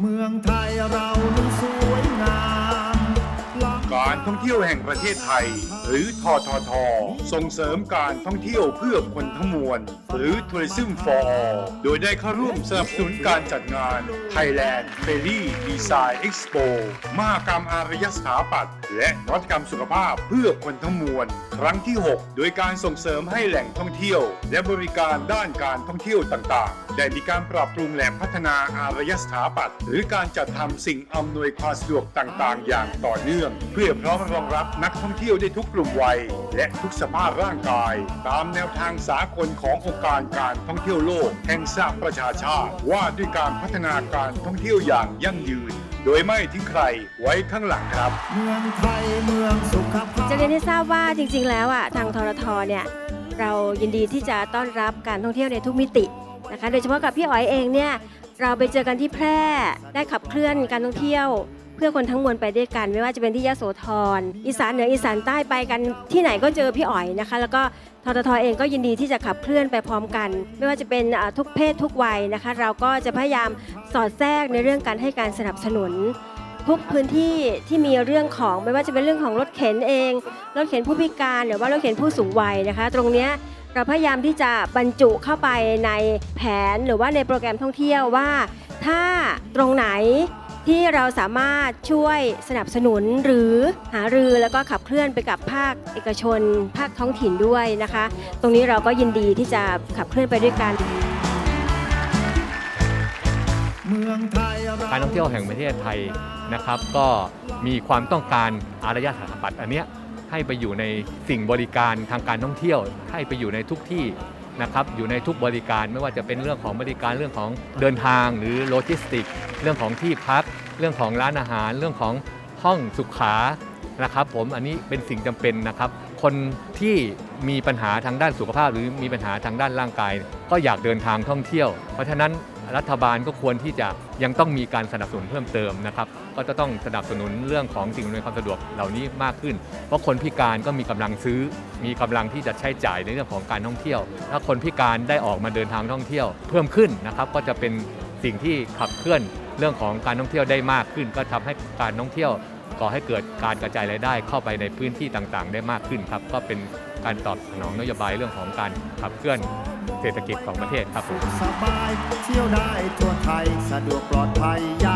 เมืองไทยเรานั้นสวยงาม การท่องเที่ยวแห่งประเทศไทย หรือททท ส่งเสริมการท่องเที่ยวเพื่อคนทั้งมวล หรือ Tourism for All โดยได้เข้าร่วมสนับสนุนการจัดงาน Thailand Ferry Design Expo มหกรรมอารยสถาปัตย์และนวัตกรรมสุขภาพเพื่อคนทั้งมวล ครั้งที่ 6 โดยการส่งเสริมให้แหล่งท่องเที่ยว และบริการด้านการท่องเที่ยวต่างๆ ได้มีการปรับปรุงและพัฒนาอารยสถาปัตย์หรือการจัดทำสิ่งอำนวยความสะดวกต่างๆ อย่างต่อเนื่อง เพื่อพร้อมรองรับนักท่องเที่ยวได้ทุกกลุ่มวัย และทุกสภาพร่างกาย ตามแนวทางสากลขององค์การการท่องเที่ยวโลกแห่งสหประชาชาติ ว่าด้วยการพัฒนาการท่องเที่ยวอย่างยั่งยืน โดยไม่ทิ้งใครไว้ข้างหลังครับ เมืองไทยเมืองสุขภาพจะเรียนให้ทราบว่าจริง ๆ แล้วอะทางทรทเนี่ยเรายินดีที่จะต้อนรับการท่องเที่ยวในทุกมิตินะคะโดยเฉพาะกับพี่อ๋อยเองเนี่ยเราไปเจอกันที่แพร่ได้ขับเคลื่อนการท่องเที่ยว เพื่อคนทั้งมวลไปด้วยกัน ไม่ว่าจะเป็นที่ยโสธรอีสานเหนืออีสานใต้ไปกันที่ไหนก็เจอพี่อ๋อยนะคะ แล้วก็ทททเองก็ยินดีที่จะขับเคลื่อนไปพร้อมกัน ไม่ว่าจะเป็นทุกเพศทุกวัยนะคะ เราก็จะพยายามสอดแทรกในเรื่องการให้การสนับสนุนทุกพื้นที่ที่มีเรื่องของไม่ว่าจะเป็นเรื่องของรถเข็นเองรถเข็นผู้พิการหรือว่ารถเข็นผู้สูงวัยนะคะ ตรงนี้เราพยายามที่จะบรรจุเข้าไปในแผนหรือว่าในโปรแกรมท่องเที่ยวว่า ถ้าตรงไหน ที่เราสามารถช่วยสนับสนุนหรือหารือแล้วก็ขับเคลื่อนไปกับภาคเอกชน ภาคท้องถิ่นด้วยนะคะ ตรงนี้เราก็ยินดีที่จะขับเคลื่อนไปด้วยกันเมืองไทยเราการท่องเที่ยวแห่งประเทศไทยนะครับ ก็มีความต้องการอารยสถาปัตย์อันเนี้ยให้ไปอยู่ในสิ่งบริการทางการท่องเที่ยว ให้ไปอยู่ในทุกที่ นะครับอยู่ในทุกบริการไม่ว่าจะเป็นเรื่องของบริการเรื่องของเดินทางหรือโลจิสติก เรื่องของที่พัก เรื่องของร้านอาหาร เรื่องของห้องสุขานะครับผมอันนี้เป็นสิ่งจำเป็นนะครับ คนที่มีปัญหาทางด้านสุขภาพ หรือมีปัญหาทางด้านร่างกาย ก็อยากเดินทางท่องเที่ยว เพราะฉะนั้น รัฐบาลก็ควรที่จะยังต้องมีการสนับสนุนเพิ่มเติมนะครับก็จะต้องสนับสนุนเรื่องของสิ่งอำนวยความสะดวกเหล่านี้มากขึ้น เพราะคนพิการก็มีกำลังซื้อ มีกำลังที่จะใช้จ่ายในเรื่องของการท่องเที่ยว ถ้าคนพิการได้ออกมาเดินทางท่องเที่ยว เพิ่มขึ้นนะครับก็จะเป็นสิ่งที่ขับเคลื่อนเรื่องของการท่องเที่ยวได้มากขึ้น ก็ทำให้การท่องเที่ยวก่อให้เกิดการกระจายรายได้เข้าไปในพื้นที่ต่างๆ ได้มากขึ้นครับก็เป็น การตอบสนองนโยบายเรื่องของการขับเคลื่อนเศรษฐกิจของประเทศครับผม สบายเที่ยวได้ทั่วไทย สะดวกปลอดภัยยา